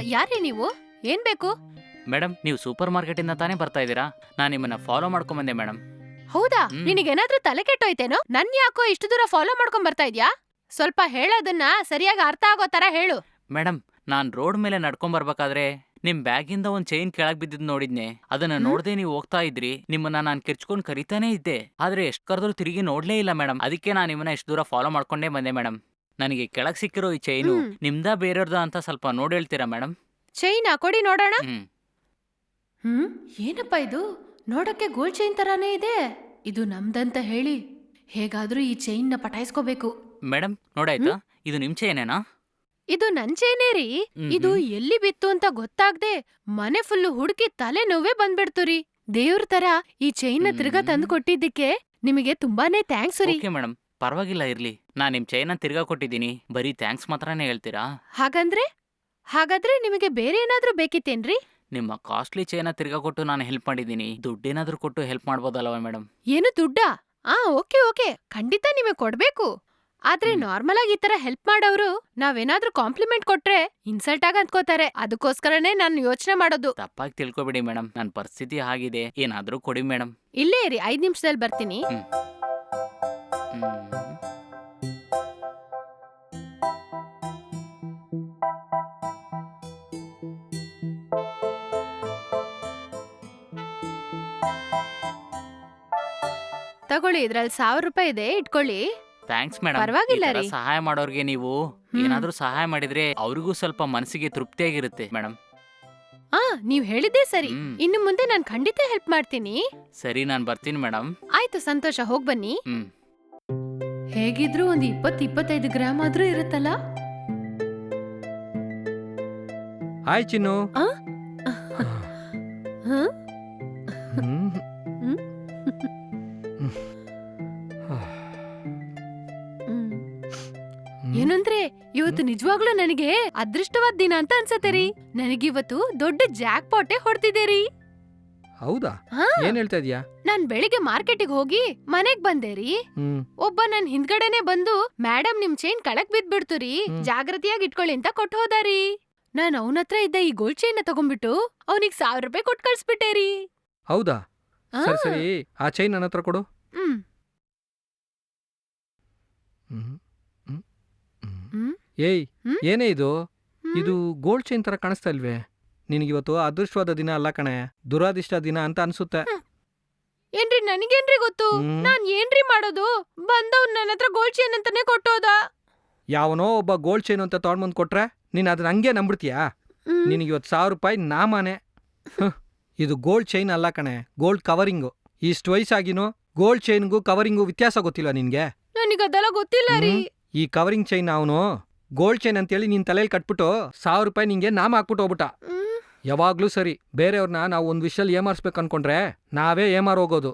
ಯಾರೇ ನೀವು? ಏನ್ ಬೇಕು? ಮೇಡಮ್ ನೀವು ಸೂಪರ್ ಮಾರ್ಕೆಟ್ ಇಂದ ತಾನೇ ಬರ್ತಾ ಇದ್ದೀರಾ? ನಾನು ನಿಮ್ಮನ್ನ ಫಾಲೋ ಮಾಡ್ಕೊಂಬಂದೆ ಮೇಡಮ್ ಹೌದಾ? ಹ್ಮ್. ನಿನಗೇನಾದ್ರೂ ತಲೆ ಕೆಟ್ಟೋಯ್ತೇನೋ? ನನ್ ಯಾಕೋ ಇಷ್ಟು ದೂರ ಫಾಲೋ ಮಾಡ್ಕೊಂಡ್ ಬರ್ತಾ ಇದ್ಯಾ? ಸ್ವಲ್ಪ ಹೇಳೋದನ್ನ ಸರಿಯಾಗಿ ಅರ್ಥ ಆಗೋ ತರ ಹೇಳು. ಮೇಡಮ್ ನಾನು ರೋಡ್ ಮೇಲೆ ನಡ್ಕೊಂಡ್ ಬರ್ಬೇಕಾದ್ರೆ ನಿಮ್ ಬ್ಯಾಗಿಂದ ಒಂದ್ ಚೈನ್ ಕೆಳಗ್ ಬಿದ್ದಿದ್ ನೋಡಿದ್ನೆ. ಅದನ್ನ ಹ್ಮ್? ನೀವ್ ನೀವು ಹೋಗ್ತಾ ಇದ್ರಿ. ನಿಮ್ಮನ್ನ ನಾನ್ ಕಿರ್ಚ್ಕೊಂಡ್ ಕರಿತಾನೆ ಇದ್ದೆ. ಆದ್ರೆ ಎಷ್ಟ್ ಕರೆದ್ರು ತಿರುಗಿ ನೋಡ್ಲೇ ಇಲ್ಲ ಮೇಡಮ್ ಅದಕ್ಕೆ ನಾನು ನಿಮ್ಮನ್ನ ಇಷ್ಟು ದೂರ ಫಾಲೋ ಮಾಡ್ಕೊಂಡೇ ಬಂದೆ ಮೇಡಮ್ ನನಗೆ ಕೆಳಗ್ ಸಿಕ್ಕಿರೋ ಈ ಚೈನು ಹ್ಮ್. ನಿಮ್ದ ಬೇರೆಯವ್ರದ ಅಂತ ಸ್ವಲ್ಪ ನೋಡಿ ಹೇಳ್ತೀರಾ ಮೇಡಮ್ ಚೈನ್ ಕೊಡಿ ನೋಡೋಣ. ಹ್ಮ್. ಹ್ಮ್? ಏನಪ್ಪ ಇದು? ನೋಡಕ್ಕೆ ಗೋಲ್ ಚೈನ್ ತರಾನೇ ಇದೆ. ಇದು ನಮ್ದಂತ ಹೇಳಿ. ಹೇಗಾದ್ರೂ ಈ ಚೈನ್ನ ಪಟಾಯಿಸ್ಕೋಬೇಕು. ಮೇಡಮ್ ನೋಡಾಯ್ತಾ? ಇದು ನಿಮ್ ಚೈನೇನಾ ಇದು ನನ್ ಚೈನೇ ರೀ. ಹ್ಮ್ ಇದು ಹ್ಮ್. ಎಲ್ಲಿ ಬಿತ್ತು ಅಂತ ಗೊತ್ತಾಗ್ದೆ ಮನೆ ಫುಲ್ಲು ಹುಡುಕಿ ತಲೆ ನೋವೇ ಬಂದ್ಬಿಡ್ತು ರೀ. ದೇವ್ರ ತರ ಈ ಚೈನ್ನ ತಿರ್ಗಾ. ತಂದು ಕೊಟ್ಟಿದ್ದಕ್ಕೆ ನಿಮಗೆ ತುಂಬಾನೇ ಥ್ಯಾಂಕ್ಸ್ ರೀ. ಓಕೆ ಮೇಡಮ್ ಪರವಾಗಿಲ್ಲ ಇರ್ಲಿ. ನಾ ನಿಮ್ ಚೈನ ತಿರ್ಗಾ ಕೊಟ್ಟಿದ್ದೀನಿ. ಬರೀ ಥ್ಯಾಂಕ್ಸ್ ಮಾತ್ರನೇ ಹೇಳ್ತೀರಾ? ಹಾಗಂದ್ರೆ? ಹಾಗಾದ್ರೆ ನಿಮಗೆ ಬೇರೆ ಏನಾದ್ರೂ ಬೇಕಿತ್ತೇನ್ರಿ? ನಿಮ್ಮ ಕಾಸ್ಟ್ಲಿ ಚೈನ ತಿರ್ಗಾ ಕೊಟ್ಟು ನಾನು ಹೆಲ್ಪ್ ಮಾಡಿದ್ದೀನಿ. ದುಡ್ಡೇನಾದ್ರೂ ಕೊಟ್ಟು ಹೆಲ್ಪ್ ಮಾಡ್ಬೋದಲ್ವಾ ಮೇಡಮ್ ಏನು ದುಡ್ಡಾ? ಆ ಓಕೆ ಓಕೆ. ಖಂಡಿತ ನಿಮಗೆ ಕೊಡ್ಬೇಕು. ಆದ್ರೆ ಹ್ಮ್. ನಾರ್ಮಲ್ ಆಗಿ ಈ ತರ ಹೆಲ್ಪ್ ಮಾಡೋರು ನಾವೇನಾದ್ರೂ ಕಾಂಪ್ಲಿಮೆಂಟ್ ಕೊಟ್ರೆ ಇನ್ಸಲ್ಟ್ ಆಗ ಅಂದ್ಕೋತಾರೆ. ಅದಕ್ಕೋಸ್ಕರನೇ ನಾನು ಯೋಚನೆ ಮಾಡೋದು. ತಪ್ಪಾಗಿ ತಿಳ್ಕೊಬೇಡಿ ಮೇಡಮ್ ನನ್ನ ಪರಿಸ್ಥಿತಿ ಆಗಿದೆ ಏನಾದ್ರೂ ಕೊಡಿ ಮೇಡಮ್ ಇಲ್ಲೇ ಇರಿ. ಐದ್ ನಿಮಿಷದಲ್ಲಿ ಬರ್ತೀನಿ. ತಗೊಳ್ಳಿ ಇದ್ರಲ್ಲಿ ಸಾವಿರ ರೂಪಾಯಿ ಇದೆ ಇಟ್ಕೊಳ್ಳಿ. ಥ್ಯಾಂಕ್ಸ್ ಮೇಡಮ್ ಪರವಾಗಿಲ್ಲ ರೀ. ಸಹಾಯ ಮಾಡೋರ್ಗೆ ನೀವು ಏನಾದರೂ ಏನಾದ್ರೂ ಸಹಾಯ ಮಾಡಿದ್ರೆ ಅವ್ರಿಗೂ ಸ್ವಲ್ಪ ಮನಸ್ಸಿಗೆ ತೃಪ್ತಿಯಾಗಿರುತ್ತೆ ಮೇಡಮ್ ಆ ನೀವ್ ಹೇಳಿದ್ದೆ ಸರಿ. ಹ್ಮ್. ಇನ್ನು ಮುಂದೆ ನಾನು ಖಂಡಿತ ಹೆಲ್ಪ್ ಮಾಡ್ತೀನಿ. ಸರಿ ನಾನು ಬರ್ತೀನಿ ಮೇಡಮ್ ಆಯ್ತು ಸಂತೋಷ ಹೋಗ್ ಬನ್ನಿ. ಹ್ಮ್. ಹೇಗಿದ್ರು ಒಂದ್ ಇಪ್ಪತ್ ಇಪ್ಪತ್ತೈದು ಗ್ರಾಮ್ ಆದ್ರೂ ಇರುತ್ತಲ್ಲ? ಹಾಯ್ ಚಿನ್ನು ಆ? ಹ್ಮ್. ಏನಂದ್ರೆ ಇವತ್ತು ನಿಜವಾಗ್ಲೂ ನನಗೆ ಅದೃಷ್ಟವಾದ ದಿನ ಅಂತ ಅನ್ಸತ್ತೆ ರೀ. ನನಗಿವತ್ತು ದೊಡ್ಡ ಜಾಕ್ ಪಾಟೆ ಹೊಡ್ತಿದೆ ರೀ. ಹೌದಾ? ಹಾ. ಏನ್ ಹೇಳ್ತಾ ಇದೀಯಾ ನಾನ್ ಬೆಳಿಗ್ಗೆ ಮಾರ್ಕೆಟಿಗೆ ಹೋಗಿ ಮನೆಗ್ ಬಂದೆ ರೀ. ಹ್ಮ್. ಒಬ್ಬ ನನ್ ಹಿಂದ್ಗಡೆನೆ ಬಂದು ಮೇಡಮ್ ನಿಮ್ ಚೈನ್ ಕಳಕ್ ಬಿದ್ಬಿಡ್ತು ರೀ. ಹ್ಮ್. ಜಾಗ್ರತೆಯಾಗಿ ಇಟ್ಕೊಳ್ಳಿ ಅಂತ ಕೊಟ್ಟು ಹೋದ ರೀ. ನಾನ್ ಅವನತ್ರ ಇದ್ದ ಈ ಗೋಲ್ಡ್ ಚೈನ್ನ ತಗೊಂಡ್ಬಿಟ್ಟು ಅವನಿಗೆ ಸಾವಿರ ರೂಪಾಯಿ ಕೊಟ್ಟು ಕಳ್ಸ್ಬಿಟ್ಟೆ ರೀ. ಹೌದಾ? ಸರಿ ಸರಿ ಆ ಚೈನ್ ನನ್ನ ಹತ್ರ ಕೊಡು ಹ್ಮ್ ಹ್ಮ್. ಹ್ಮ್. ಹ್ಮ್. ಹ್ಮ್. ಏಯ್ ಹ್ಮ್? ಏನೇ ಇದು ಇದು ಗೋಲ್ಡ್ ಚೈನ್ ತರ ಕಾಣಿಸ್ತಾ ಇಲ್ವೇ ನಿನಗಿವತ್ತು ಅದೃಷ್ಟವಾದ ದಿನ ಅಲ್ಲ ಕಣೆ ದುರಾದಿಷ್ಟ ದಿನ ಅಂತ ಅನ್ಸುತ್ತೆ ಏನ್ರಿ ನನಗೇನ್ರಿ ಗೊತ್ತು ನಾನು ನಾನ್ ಏನ್ರಿ ಮಾಡೋದು ಬಂದವ್ ನನ್ನ ಹತ್ರ ಗೋಲ್ಡ್ ಚೈನ್ ಅಂತಾನೆ ಕೊಟ್ಟೋದ ಯಾವನೋ ಒಬ್ಬ ಗೋಲ್ಡ್ ಚೈನ್ ಅಂತ ತಗೊಂಡ್ಬಂದು ಕೊಟ್ರೆ ನೀನ್ ಅದನ್ನ ಹಂಗೆ ನಂಬಿಡ್ತೀಯಾ. ನಿನಗಿವತ್ತು ಸಾವಿರ ರೂಪಾಯಿ ನಾಮಾನೆ ಹ್ಮ್. ಇದು ಗೋಲ್ಡ್ ಚೈನ್ ಅಲ್ಲ ಕಣೆ ಗೋಲ್ಡ್ ಕವರಿಂಗು ಇಷ್ಟು ವಯಸ್ಸಾಗಿನೂ ಗೋಲ್ಡ್ ಚೈನ್ಗೂ ಕವರಿಂಗು ವ್ಯತ್ಯಾಸ ಗೊತ್ತಿಲ್ಲ ನಿನ್ಗೆ ನನಗ್ ಅದೆಲ್ಲ ಗೊತ್ತಿಲ್ಲ ರೀ ಹ್ಮ್. ಈ ಕವರಿಂಗ್ ಚೈನ್ ಅವನು ಗೋಲ್ಡ್ ಚೈನ್ ಅಂತೇಳಿ ನಿನ್ ತಲೆಯಲ್ಲಿ ಕಟ್ಬಿಟ್ಟು ಸಾವಿರ ರೂಪಾಯಿ ನಿಂಗೆ ನಾಮ ಹಾಕ್ಬಿಟ್ಟು ಹೋಗ್ಬಿಟ್ಟ. ಯಾವಾಗ್ಲೂ ಸರಿ ಬೇರೆಯವ್ರನ್ನ ನಾವು ಒಂದ್ ವಿಷಯಲ್ಲಿ ಏಮಾರಿಸ್ಬೇಕು ಅನ್ಕೊಂಡ್ರೆ ನಾವೇ ಏಮಾರ್ ಹೋಗೋದು